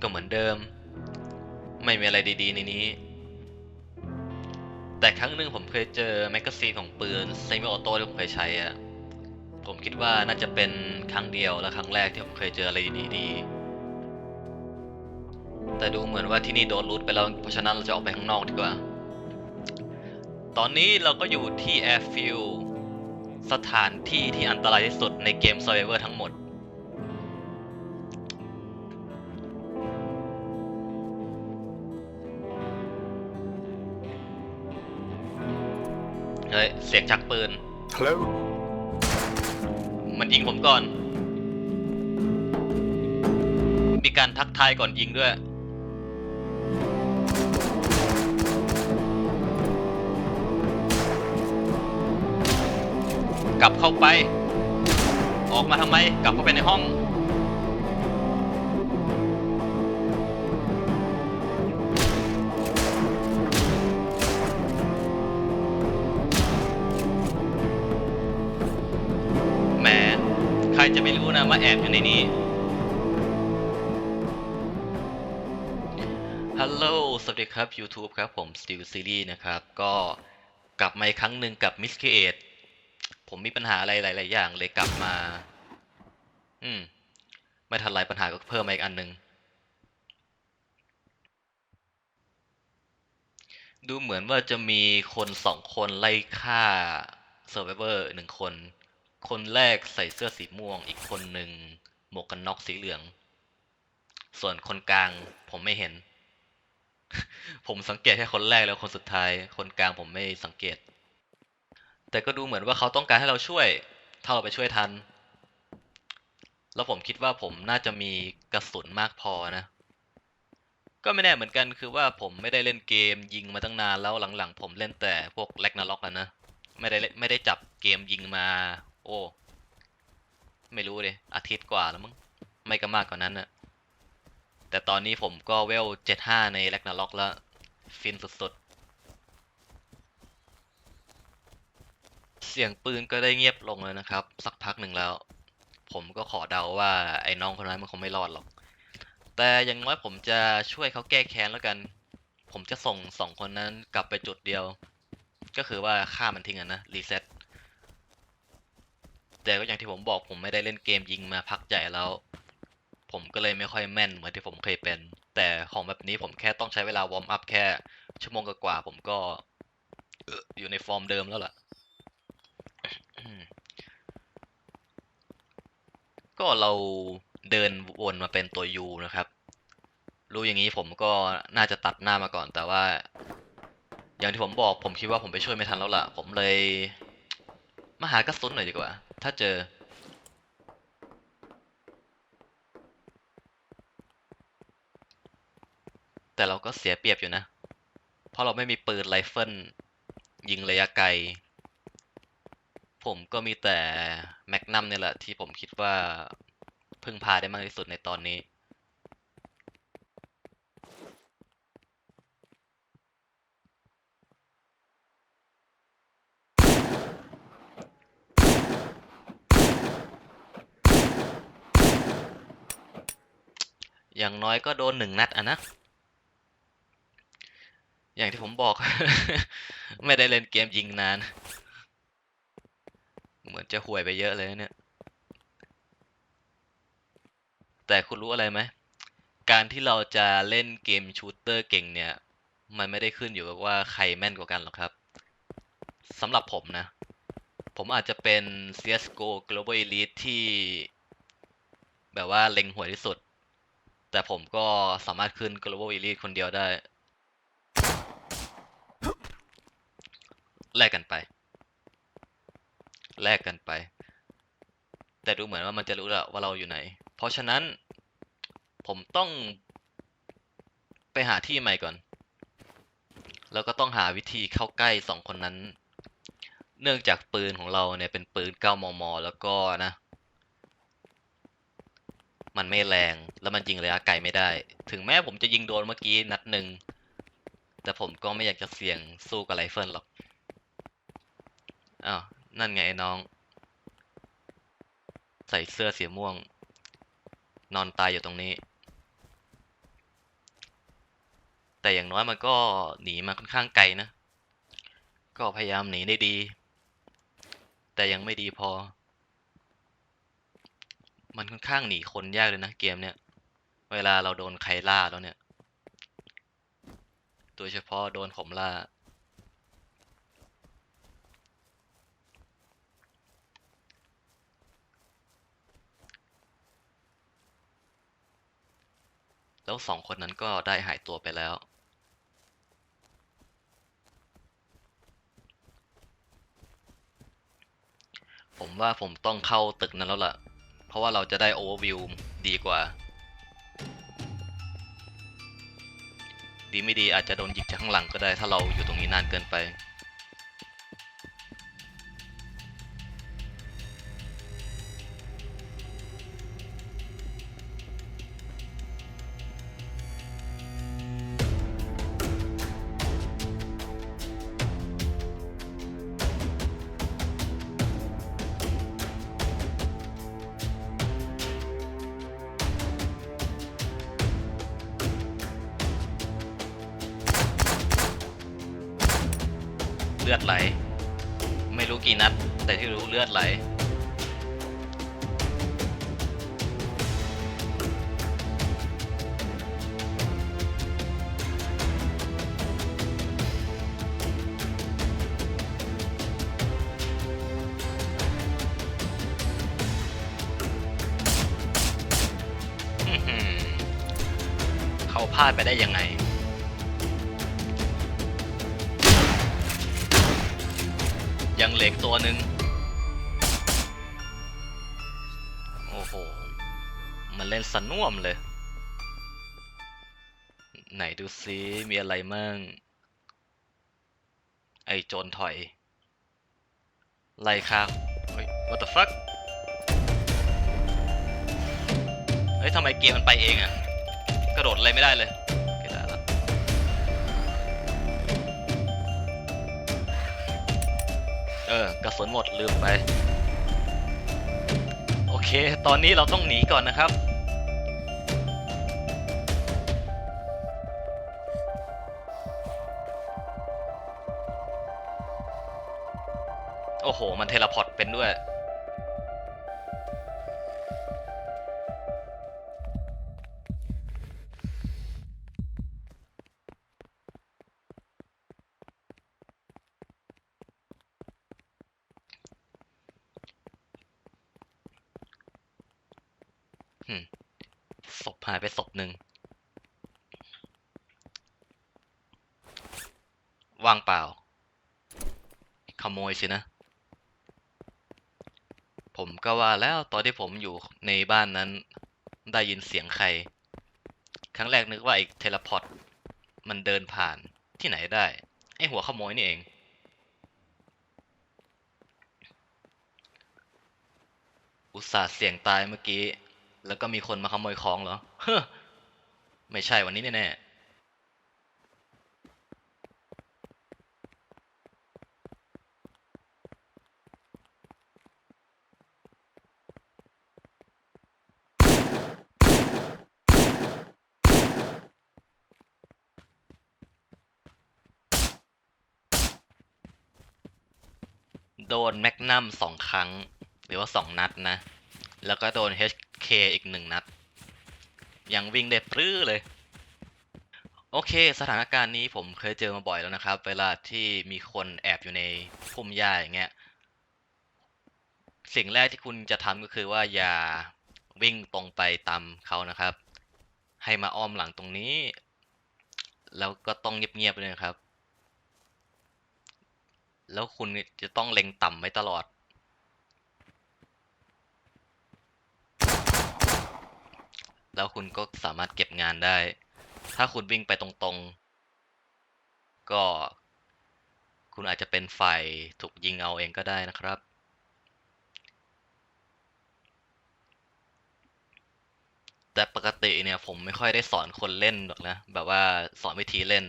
ก็เหมือนเดิม ไม่มีอะไรดีๆในนี้ แต่ครั้งหนึ่งผมเคยเจอแมกกาซีนของปืนเซมิออโต้ที่ผมเคยใช้อะผมคิดว่าน่าจะเป็นครั้งเดียวและครั้งแรกที่ผมเคยเจออะไรดีๆ แต่ดูเหมือนว่าที่นี่โดนรูทไปแล้วเพราะฉะนั้นเราจะออกไปข้างนอกดีกว่า ตอนนี้เราก็อยู่ที่แอร์ฟิลสถานที่ที่อันตรายที่สุดในเกม Survivor ทั้งหมด เฮ้ยเสียงชักปืน Hello? มันยิงผมก่อน มีการทักทายก่อนยิงด้วย กลับเข้าไป ออกมาทำไม กลับเข้าไปในห้อง จะไม่รู้นะว่าแอบอยู่ในนี้ฮัลโหล สวัสดีครับ YouTube ครับผม Steel Series นะครับ ก็กลับมาอีกครั้งหนึ่งกับ Miss Create ผมมีปัญหาอะไรหลาย ๆ อย่างเลยกลับมา อืม ไม่ทันไรปัญหาก็เพิ่มมาอีกอันหนึ่งดูเหมือนว่าจะมีคนสองคนไล่ฆ่า Survivor หนึ่งคน คนแรกใส่เสื้อสีม่วง อีกคนหนึ่งหมวกกันน็อกสีเหลือง ส่วนคนกลางผมไม่เห็น ผมสังเกตแค่คนแรกแล้วคนสุดท้าย คนกลางผมไม่สังเกต แต่ก็ดูเหมือนว่าเขาต้องการให้เราช่วย ถ้าเราไปช่วยทัน แล้วผมคิดว่าผมน่าจะมีกระสุนมากพอนะ ก็ไม่แน่เหมือนกันคือว่าผมไม่ได้เล่นเกมยิงมาตั้งนานแล้วหลังๆ ผมเล่นแต่พวกแลกนาล็อกอะนะ ไม่ได้ไม่ได้จับเกมยิงมา โอ้ ไม่รู้เลยอาทิตย์กว่าแล้วมั้งไม่ก็มากกว่านั้นนะแต่ตอนนี้ผมก็เวลเจ็ดห้าในแลกนาล็อกแล้ว ฟินสุดๆ เสียงปืนก็ได้เงียบลงแล้วนะครับ สักพักหนึ่งแล้ว ผมก็ขอเดาว่าไอ้น้องคนนั้นมันคงไม่รอดหรอก แต่อย่างน้อยผมจะช่วยเขาแก้แค้นแล้วกัน ผมจะส่งสองคนนั้นกลับไปจุดเดียว ก็คือว่าฆ่ามันทิ้งอะนะ รีเซ็ต แต่ก็อย่างที่ผมบอกผมไม่ได้เล่นเกมยิงมาพักใหญ่แล้ว ผมก็เลยไม่ค่อยแม่นเหมือนที่ผมเคยเป็น แต่ของแบบนี้ผมแค่ต้องใช้เวลาวอร์มอัพแค่ ชั่วโมงกว่าผมก็เอ่ออยู่ในฟอร์มเดิมแล้วล่ะ ก็เราเดินวนมาเป็นตัว U นะครับ รู้อย่างนี้ผมก็น่าจะตัดหน้ามาก่อน แต่ว่า อย่างที่ผมบอกผมคิดว่าผมไปช่วยไม่ทันแล้วล่ะ ผมเลยมาหากระสุนหน่อยดีกว่า ถ้าเจอ แต่เราก็เสียเปรียบอยู่นะ เพราะเราไม่มีปืนไรเฟิลยิงระยะไกล ผมก็มีแต่แมกนัมเนี่ยแหละที่ผมคิดว่าพึ่งพาได้มากที่สุดในตอนนี้ อย่างน้อยก็โดนหนึ่งนัดอะนะ อย่างที่ผมบอก ไม่ได้เล่นเกมยิงนาน เหมือนจะห่วยไปเยอะเลยเนี่ย แต่คุณรู้อะไรไหม การที่เราจะเล่นเกมชูตเตอร์เก่งเนี่ย มันไม่ได้ขึ้นอยู่กับว่าใครแม่นกว่ากันหรอกครับสำหรับผมนะ ผมอาจจะเป็น CSGO Global Elite ที่ แบบว่าเล็งหวยที่สุด แต่ผมก็สามารถขึ้น Global Elite คนเดียวได้ แลกกันไป แลกกันไป แต่ดูเหมือนว่ามันจะรู้แล้วว่าเราอยู่ไหน เพราะฉะนั้น ผมต้องไปหาที่ใหม่ก่อน แล้วก็ต้องหาวิธีเข้าใกล้สองคนนั้น เนื่องจากปืนของเราเนี่ยเป็นปืน 9 มม แล้วก็นะ มันไม่แรง แล้วมันยิงระยะไกลไม่ได้ ถึงแม้ผมจะยิงโดนเมื่อกี้นัดหนึ่ง แต่ผมก็ไม่อยากจะเสี่ยงสู้กับไรเฟิลหรอก อ้าว นั่นไงน้อง ใส่เสื้อสีม่วง นอนตายอยู่ตรงนี้ แต่อย่างน้อยมันก็หนีมาค่อนข้างไกลนะ ก็พยายามหนีได้ดี แต่ยังไม่ดีพอ มันค่อนข้างหนีคนยากเลยนะเกมเนี้ย เวลาเราโดนใครล่าแล้วเนี่ย โดยเฉพาะโดนผมล่า แล้วสองคนนั้นก็ได้หายตัวไปแล้วผมว่าผมต้องเข้าตึกนั้นแล้วล่ะ เพราะว่าเราจะได้โอเวอร์วิวดีกว่า ดีไม่ดีอาจจะโดนยิงจากข้างหลังก็ได้ถ้าเราอยู่ตรงนี้นานเกินไป ลือดไหล ไม่รู้กี่นัด แต่ที่รู้เลือดไหล เขาพลาดไปได้ยังไง ตัวหนึ่งโอ้โห มันเล่นสน่มเลย ไหนดูซิมีอะไรมั่ง ไอโจรถอย ไล่ครับเฮ้ย what the fuck เฮ้ยทำไมเกมมันไปเองอะกระโดดอะไรไม่ได้เลย เออกระสุนหมดลืมไป โอเค ตอนนี้เราต้องหนีก่อนนะครับ โอ้โห มันเทเลพอร์ตเป็นด้วยายไปศพหนึ่งว่างเปล่า ขโมยสินะ ผมก็ว่าแล้วตอนที่ผมอยู่ในบ้านนั้นได้ยินเสียงใคร ครั้งแรกนึกว่าไอ้เทเลพอร์ตมันเดินผ่านที่ไหนได้ ไอ้หัวขโมยนี่เอง อุตส่าห์เสี่ยงตายเมื่อกี้ แล้วก็มีคนมาขโมยของเหรอเฮ้ไม่ใช่วันนี้แน่ๆโดนแมกนัมสองครั้ง หรือว่าสองนัดนะ แล้วก็โดน HK อีกหนึ่งนัด ยังวิ่งได้ปลื้อเลย โอเค สถานการณ์นี้ผมเคยเจอมาบ่อยแล้วนะครับ เวลาที่มีคนแอบอยู่ในพุ่มหญ้าอย่างเงี้ย สิ่งแรกที่คุณจะทำก็คือว่าอย่าวิ่งตรงไปตามเขานะครับ ให้มาอ้อมหลังตรงนี้ แล้วก็ต้องเงียบๆเลยนะครับ แล้วคุณจะต้องเล็งต่ำไว้ตลอด แล้วคุณก็สามารถเก็บงานได้ ถ้าคุณวิ่งไปตรงๆ ก็ คุณอาจจะเป็นฝ่ายถูกยิงเอาเองก็ได้นะครับ แต่ปกติเนี่ยผมไม่ค่อยได้สอนคนเล่นหรอกนะ แบบว่าสอนวิธีเล่น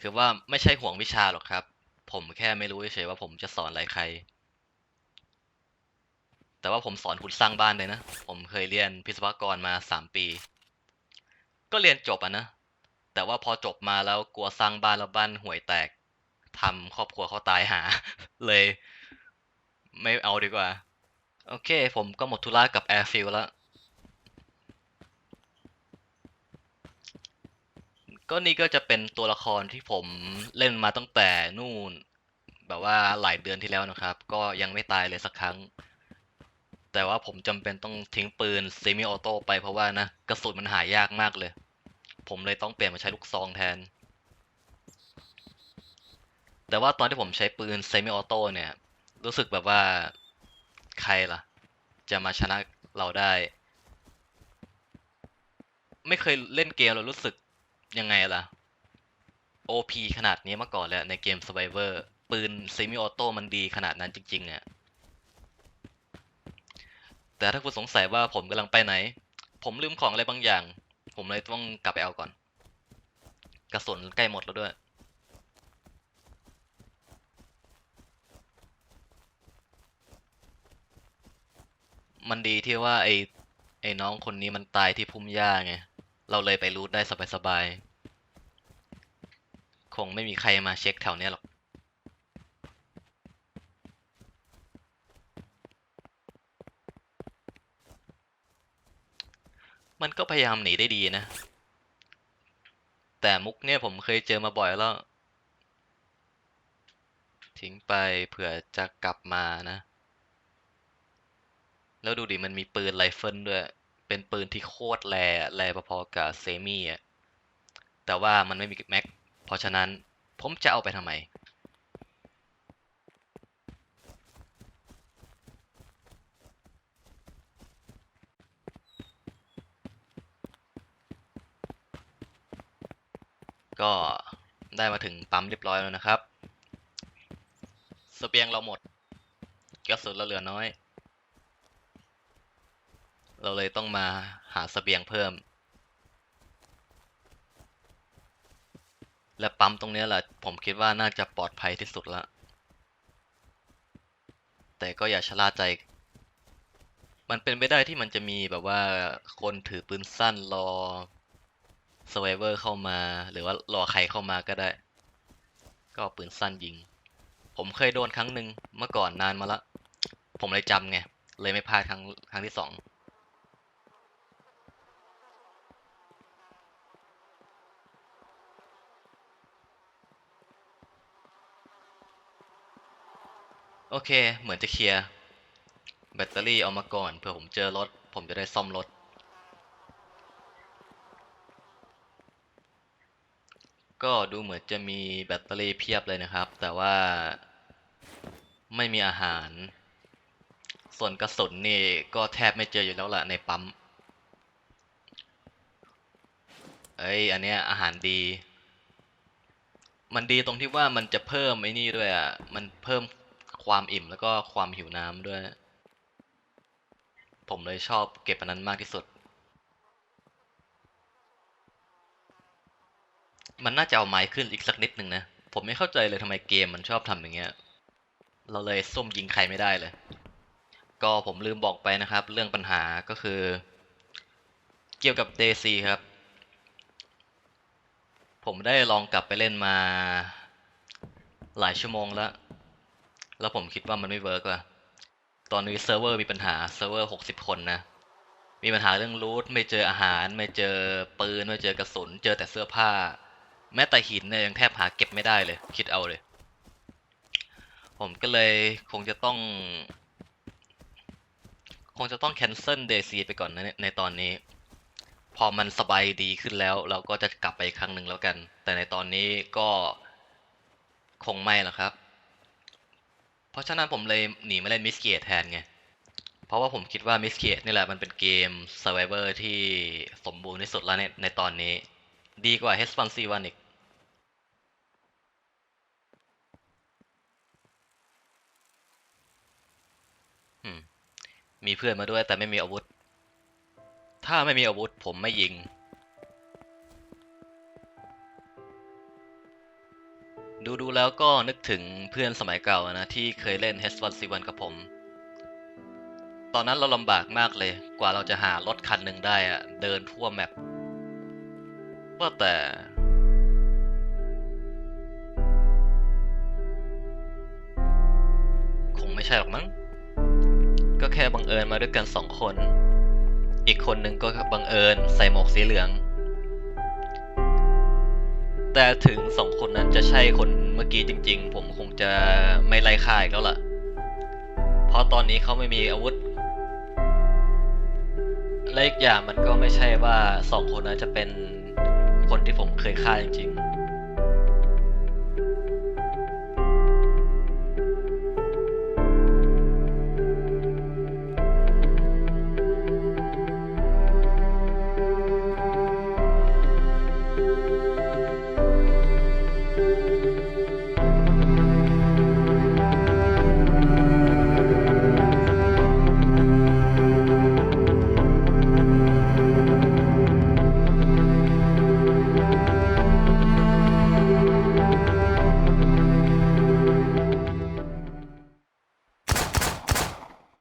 คือว่าไม่ใช่ห่วงวิชาหรอกครับ ผมแค่ไม่รู้เฉยๆว่าผมจะสอนอะไรใคร แต่ว่าผมสอนคุณสร้างบ้านเลยนะ ผมเคยเรียนพิศวกรมาสามปี ก็เรียนจบอะนะ แต่ว่าพอจบมาแล้วกลัวสร้างบ้านแล้วบ้านห่วยแตกทำครอบครัวเขาตายหา เลย ไม่เอาดีกว่า โอเค ผมก็หมดธุระกับแอร์ฟิลแล้ว ก็นี่ก็จะเป็นตัวละครที่ผมเล่นมาตั้งแต่นู่น แบบว่าหลายเดือนที่แล้วนะครับ ก็ยังไม่ตายเลยสักครั้ง แต่ว่าผมจำเป็นต้องทิ้งปืนเซมิออโต้ไปเพราะว่านะกระสุนมันหายากมากเลย ผมเลยต้องเปลี่ยนมาใช้ลูกซองแทน แต่ว่าตอนที่ผมใช้ปืนเซมิออโต้เนี่ย รู้สึกแบบว่าใครล่ะ จะมาชนะเราได้ ไม่เคยเล่นเกมเรารู้สึกยังไงล่ะ OP ขนาดนี้มาก่อนแล้วในเกม Survivor ปืนเซมิออโต้มันดีขนาดนั้นจริงๆอะ แต่ถ้าคุณสงสัยว่าผมกำลังไปไหน ผมลืมของอะไรบางอย่าง ผมเลยต้องกลับไปเอาก่อน กระสุนใกล้หมดแล้วด้วย มันดีที่ว่าไอ้ไอ้น้องคนนี้มันตายที่พุ่มหญ้าไง เราเลยไปรูทได้สบายๆ คงไม่มีใครมาเช็คแถวเนี้ยหรอก มันก็พยายามหนีได้ดีนะ แต่มุกเนี่ยผมเคยเจอมาบ่อยแล้ว ทิ้งไปเผื่อจะกลับมานะ แล้วดูดิมันมีปืนไรเฟิลด้วย เป็นปืนที่โคตรแรอะแรพอๆกับเซมี่อะ แต่ว่ามันไม่มีแม็ก เพราะฉะนั้นผมจะเอาไปทำไม ก็ได้มาถึงปั๊มเรียบร้อยแล้วนะครับสเบียงเราหมดกระสุนเราเหลือน้อย เราเลยต้องมาหาสเสบียงเพิ่ม และปั๊มตรงนี้แหละผมคิดว่าน่าจะปลอดภัยที่สุดละแต่ก็อย่าชะล่าใจ มันเป็นไปได้ที่มันจะมีแบบว่าคนถือปืนสั้นรอ Survivor เข้ามา หรือว่ารอใครเข้ามาก็ได้ ก็ปืนสั้นยิง ผมเคยโดนครั้งหนึ่งเมื่อก่อนนานมาละ ผมเลยจำไง เลยไม่พลาดครั้งครั้งที่สองโอเค เหมือนจะเคลียร์ แบตเตอรี่เอามาก่อนเผื่อผมเจอรถ ผมจะได้ซ่อมรถ ก็ดูเหมือนจะมีแบตเตอรี่เพียบเลยนะครับ แต่ว่าไม่มีอาหาร ส่วนกระสุนนี่ก็แทบไม่เจออยู่แล้วล่ะในปั๊ม เอ้ย อันเนี้ยอาหารดี มันดีตรงที่ว่ามันจะเพิ่มไอ้นี่ด้วยอะ มันเพิ่มความอิ่มแล้วก็ความหิวน้ำด้วย ผมเลยชอบเก็บอันนั้นมากที่สุด มันน่าจะเอาไม้ขึ้นอีกสักนิดหนึ่งนะ ผมไม่เข้าใจเลยทำไมเกมมันชอบทำอย่างเงี้ย เราเลยส้มยิงใครไม่ได้เลย ก็ผมลืมบอกไปนะครับ เรื่องปัญหาก็คือ เกี่ยวกับ DayZ ครับ ผมได้ลองกลับไปเล่นมาหลายชั่วโมงแล้ว แล้วผมคิดว่ามันไม่เวิร์กว่ะ ตอนนี้เซิร์ฟเวอร์มีปัญหา เซิร์ฟเวอร์หกสิบคนนะ มีปัญหาเรื่องรูทไม่เจออาหาร ไม่เจอปืน ไม่เจอกระสุน เจอแต่เสื้อผ้า แม้แต่หินเนี่ยยังแทบหาเก็บไม่ได้เลย คิดเอาเลย ผมก็เลยคงจะต้อง คงจะต้องแคนเซิลเดซีไปก่อนนะในในตอนนี้ พอมันสบายดีขึ้นแล้ว เราก็จะกลับไปอีกครั้งหนึ่งแล้วกัน แต่ในตอนนี้ก็คงไม่หรอกครับ เพราะฉะนั้นผมเลยหนีมาเล่นมิสเกียแทนไงเพราะว่าผมคิดว่ามิสเกียนี่แหละมันเป็นเกม Survivor ที่สมบูรณ์ที่สุดแล้วในในตอนนี้ ดีกว่า H1C1 อีกอืม มีเพื่อนมาด้วยแต่ไม่มีอาวุธ ถ้าไม่มีอาวุธผมไม่ยิง ดูดูแล้วก็นึกถึงเพื่อนสมัยเก่านะ ที่เคยเล่น H1C1 กับผม ตอนนั้นเราลำบากมากเลย กว่าเราจะหารถคันหนึ่งได้อะเดินทั่วแมปว่าแต่คงไม่ใช่หรอกมั้ง ก็แค่บังเอิญมาด้วยกันสองคน อีกคนหนึ่งก็บังเอิญใส่หมวกสีเหลือง แต่ถึงสองคนนั้นจะใช่คนเมื่อกี้จริง ๆ ผมคงจะไม่ไล่ฆ่าอีกแล้วล่ะ เพราะตอนนี้เขาไม่มีอาวุธและอีกอย่างมันก็ไม่ใช่ว่าสองคนนั้นจะเป็นคนที่ผมเคยฆ่าจริง ๆ